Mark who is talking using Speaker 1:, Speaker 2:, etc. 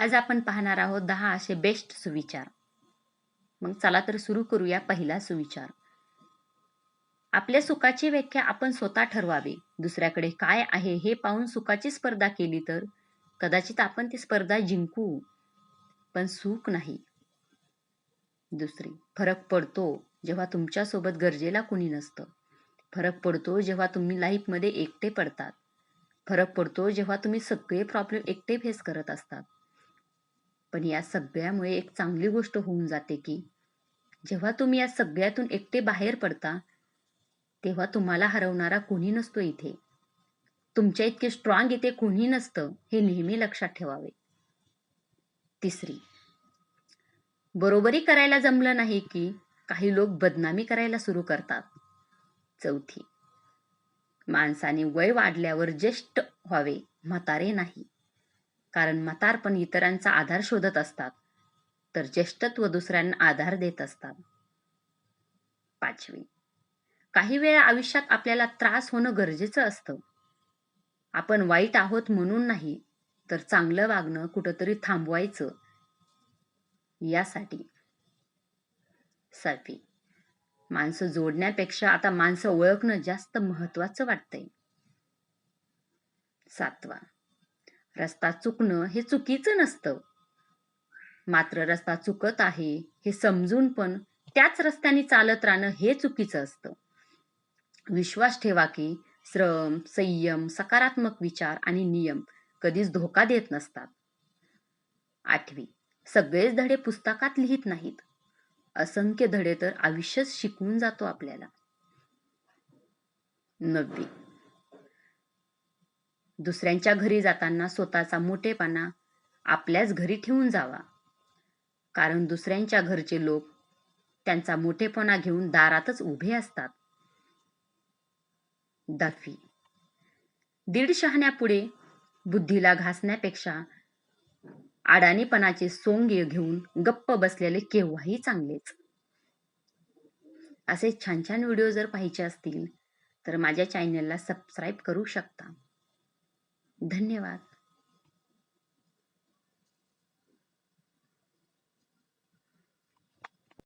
Speaker 1: आज आपण पाहणार आहोत दहा असे बेस्ट सुविचार. मग चला तर सुरू करूया पहिला सुविचार. आपल्या सुखाची व्याख्या आपण स्वतः ठरवावे. दुसऱ्याकडे काय आहे हे पाहून सुखाची स्पर्धा केली तर कदाचित आपण ती स्पर्धा जिंकू. पण सुख नाही. दुसरी फरक पडतो जेव्हा तुमच्यासोबत गरजेला कुणी नसतं. फरक पडतो जेव्हा तुम्ही लाईफमध्ये एकटे पडतात. फरक पडतो जेव्हा तुम्ही सगळे प्रॉब्लेम एकटे फेस करत असतात. पण या सगळ्यामुळे एक चांगली गोष्ट होऊन जाते की जेव्हा तुम्ही या सगळ्यातून एकटे बाहेर पडता तेव्हा तुम्हाला हरवणारा कोणी नसतो इथे. तुमच्या इतके स्ट्रॉंग इथे कोणी नसतं हे नेहमी लक्षात ठेवावे. तिसरी बरोबरी करायला जमलं नाही की काही लोक बदनामी करायला सुरू करतात. चौथी माणसाने वय वाढल्यावर ज्येष्ठ व्हावे म्हातारे नाही. कारण म्हातारपण इतरांचा आधार शोधत असतात तर ज्येष्ठत्व दुसऱ्यांना आधार देत असतात. पाचवी काही वेळा आयुष्यात आपल्याला त्रास होणं गरजेचं असतं. आपण वाईट आहोत म्हणून नाही तर चांगलं वागणं कुठंतरी थांबवायचं. यासाठी. सातवी माणसं जोडण्यापेक्षा आता माणसं ओळखणं जास्त महत्वाचं वाटतंय. सातवा रस्ता चुकणं हे चुकीचं नसतं. मात्र रस्ता चुकत आहे हे समजून पण त्याच रस्त्याने चालत राहणं हे चुकीचं असतं. विश्वास ठेवा की श्रम संयम सकारात्मक विचार आणि नियम कधीच धोका देत नसतात. आठवी सगळेच धडे पुस्तकात लिहित नाहीत. असंख्य धडे तर आयुष्यच शिकवून जातो आपल्याला. नववी दुसऱ्यांच्या घरी जाताना स्वतःचा मोठेपणा आपल्याच घरी ठेवून जावा. कारण दुसऱ्यांच्या घरचे लोक त्यांचा मोठेपणा घेऊन दारातच उभे असतात. दफी. दीड शहाण्यापुढे बुद्धीला घासण्यापेक्षा अडाणीपणाचे सोंग घेऊन गप्प बसलेले केव्हाही चांगलेच. असे छान छान व्हिडिओ जर पाहिजे असतील तर माझ्या चॅनलला सबस्क्राईब करू शकता. धन्यवाद.